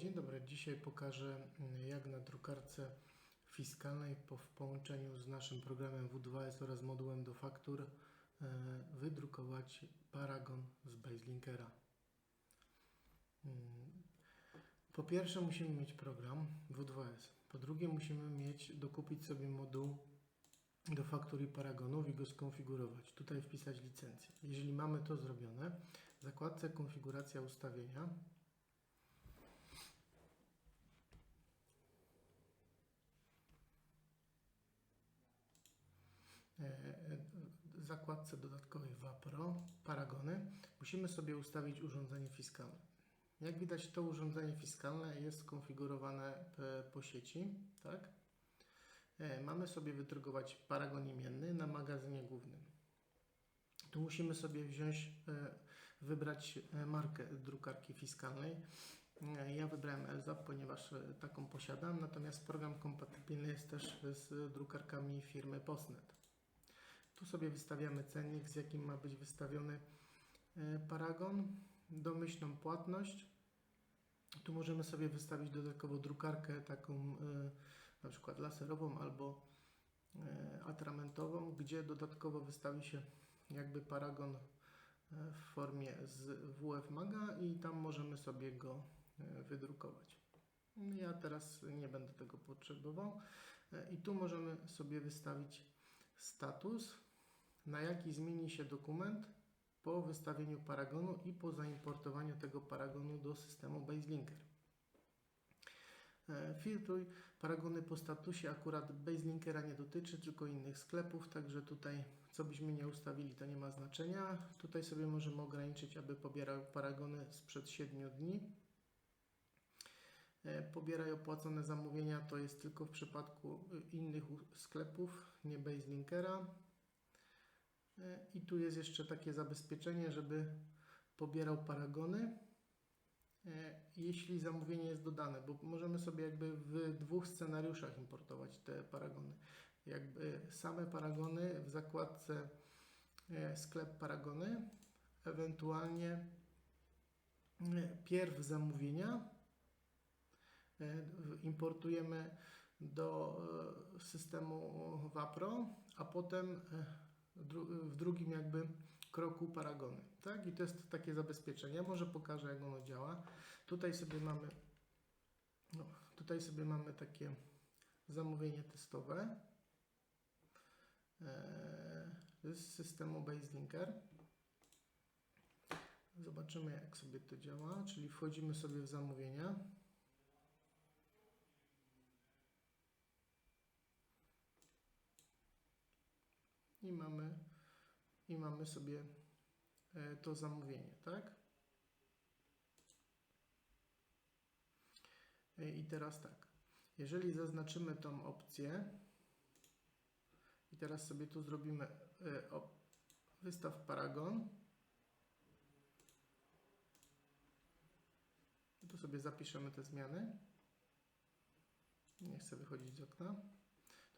Dzień dobry. Dzisiaj pokażę mm, jak na drukarce fiskalnej po w połączeniu z naszym programem W2S oraz modułem do faktur e, wydrukować paragon z Baselinkera. Mm, Po pierwsze musimy mieć program W2S. Po drugie musimy mieć, dokupić sobie moduł do faktur i paragonów i go skonfigurować. Tutaj wpisać licencję. Jeżeli mamy to zrobione, w zakładce konfiguracja ustawienia e, w zakładce dodatkowej Vapro, paragony, musimy sobie ustawić urządzenie fiskalne. Jak widać, to urządzenie fiskalne jest skonfigurowane p- po sieci, tak? E, Mamy sobie wydrukować paragon imienny na magazynie głównym. Tu musimy sobie wziąć, e, wybrać e, markę drukarki fiskalnej. E, Ja wybrałem Elzap, ponieważ e, taką posiadam, natomiast program kompatybilny jest też z drukarkami firmy Postnet. Tu sobie wystawiamy cennik, z jakim ma być wystawiony e, paragon, domyślną płatność. Tu możemy sobie wystawić dodatkowo drukarkę taką e, na przykład laserową albo e, atramentową, gdzie dodatkowo wystawi się jakby paragon w formie z WF Maga i tam możemy sobie go wydrukować. Ja teraz nie będę tego potrzebował i tu możemy sobie wystawić status, na jaki zmieni się dokument po wystawieniu paragonu i po zaimportowaniu tego paragonu do systemu Baselinker. E, Filtruj paragony po statusie, akurat Baselinkera nie dotyczy, tylko innych sklepów, także tutaj co byśmy nie ustawili to nie ma znaczenia. Tutaj sobie możemy ograniczyć, aby pobierał paragony sprzed 7 dni. E, Pobieraj opłacone zamówienia to jest tylko w przypadku y, innych sklepów, nie Baselinkera. E, I tu jest jeszcze takie zabezpieczenie, żeby pobierał paragony, e, jeśli zamówienie jest dodane, bo możemy sobie jakby w dwóch scenariuszach importować te paragony. Jakby same paragony w zakładce e, sklep paragony, ewentualnie pierw zamówienia importujemy do systemu Vapro, a potem dru- w drugim jakby kroku paragony. Tak? I to jest takie zabezpieczenie. Może pokażę jak ono działa. Tutaj sobie mamy no, tutaj sobie mamy takie zamówienie testowe e, z systemu Baselinker. Zobaczymy jak sobie to działa, czyli wchodzimy sobie w zamówienia. I mamy, i mamy sobie e, to zamówienie, tak? E, I teraz tak, jeżeli zaznaczymy tą opcję i teraz sobie tu zrobimy e, wystaw paragon, tu sobie zapiszemy te zmiany. Nie chcę wychodzić z okna.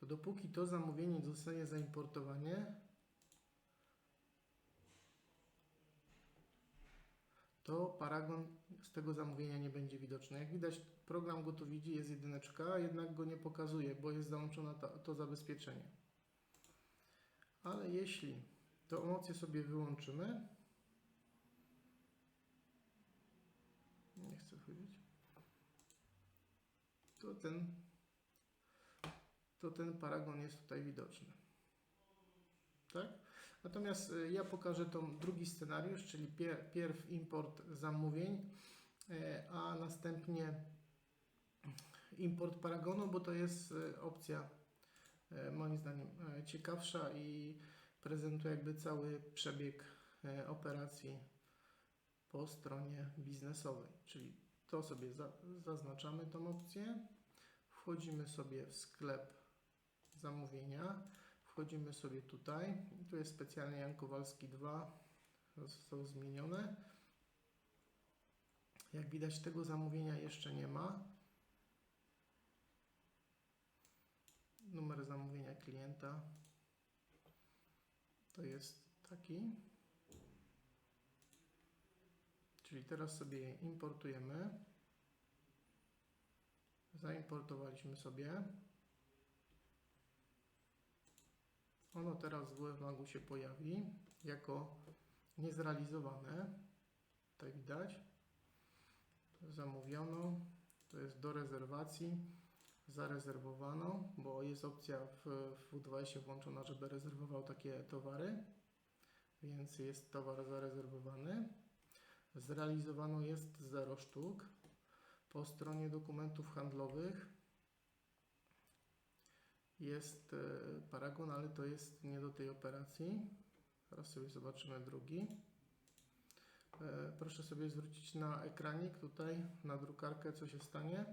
To dopóki to zamówienie nie zostanie zaimportowane, to paragon z tego zamówienia nie będzie widoczny. Jak widać, program go tu widzi, jest jedyneczka, jednak go nie pokazuje, bo jest załączone to, to zabezpieczenie. Ale jeśli tą opcję sobie wyłączymy, nie chcę wchodzić, to ten, to ten paragon jest tutaj widoczny. Tak? Natomiast y, ja pokażę tą drugi scenariusz, czyli pier, pierw import zamówień, e, a następnie import paragonu, bo to jest e, opcja moim zdaniem ciekawsza i prezentuje jakby cały przebieg operacji po stronie biznesowej. Czyli to sobie za, zaznaczamy tą opcję, wchodzimy sobie w sklep zamówienia, wchodzimy sobie tutaj, tu jest specjalnie Jan Kowalski 2, zostało zmienione. Jak widać tego zamówienia jeszcze nie ma. Numer zamówienia klienta to jest taki. Czyli teraz sobie je importujemy. zaimportowaliśmy sobie. Ono teraz w WebMagu się pojawi jako niezrealizowane. Tutaj widać. Zamówiono. To jest do rezerwacji. Zarezerwowano, bo jest opcja w, w W2 włączona, żeby rezerwował takie towary. Więc jest towar zarezerwowany. Zrealizowano jest 0 sztuk. Po stronie dokumentów handlowych jest e, paragon, ale to jest nie do tej operacji. Teraz sobie zobaczymy drugi. E, Proszę sobie zwrócić na ekranik tutaj, na drukarkę, co się stanie.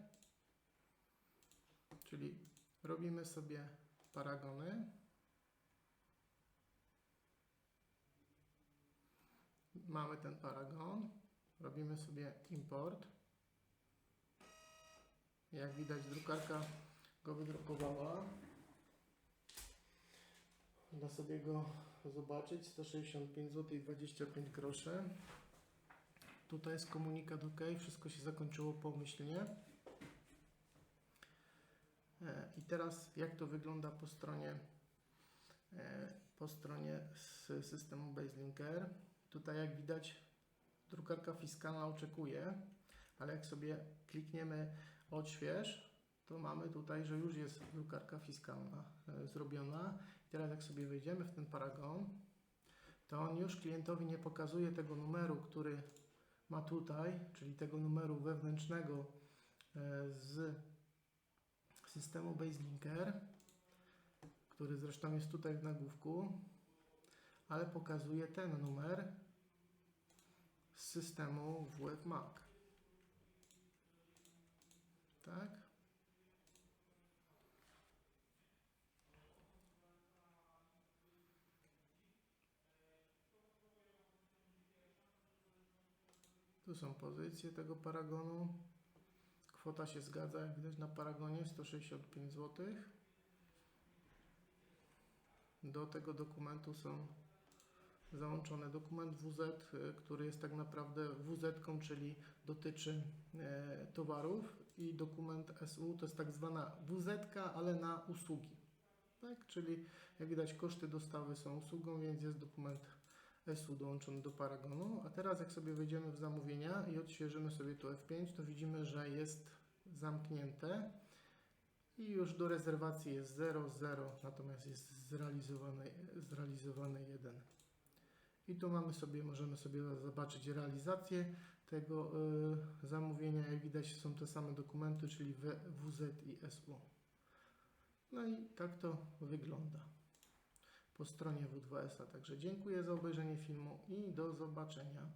Czyli robimy sobie paragony. Mamy ten paragon. Robimy sobie import. Jak widać, drukarka go wydrukowała. Da sobie go zobaczyć. 165 zł i 25 groszy. Tutaj jest komunikat OK. Wszystko się zakończyło pomyślnie. E, I teraz jak to wygląda po stronie e, po stronie systemu BaseLinker. Tutaj jak widać drukarka fiskalna oczekuje, ale jak sobie klikniemy odśwież, to mamy tutaj, że już jest drukarka fiskalna e, zrobiona. I teraz jak sobie wejdziemy w ten paragon, to on już klientowi nie pokazuje tego numeru, który ma tutaj, czyli tego numeru wewnętrznego e, z systemu BaseLinker, który zresztą jest tutaj w nagłówku, ale pokazuje ten numer z systemu WebMac. Tak? Tu są pozycje tego paragonu. Kwota się zgadza, jak widać na paragonie 165 zł. Do tego dokumentu są załączony dokument WZ, y, który jest tak naprawdę WZ, czyli dotyczy e, towarów i dokument SU to jest tak zwana WZ, ale na usługi. Tak? Czyli jak widać koszty dostawy są usługą, więc jest dokument SU dołączony do paragonu. A teraz jak sobie wejdziemy w zamówienia i odświeżymy sobie tu F5, to widzimy, że jest zamknięte i już do rezerwacji jest 0, 0, natomiast jest zrealizowany, zrealizowany 1. I tu mamy sobie, możemy sobie zobaczyć realizację tego y, zamówienia. Jak widać są te same dokumenty, czyli WZ i SU. No i tak to wygląda po stronie W2S. Także dziękuję za obejrzenie filmu i do zobaczenia.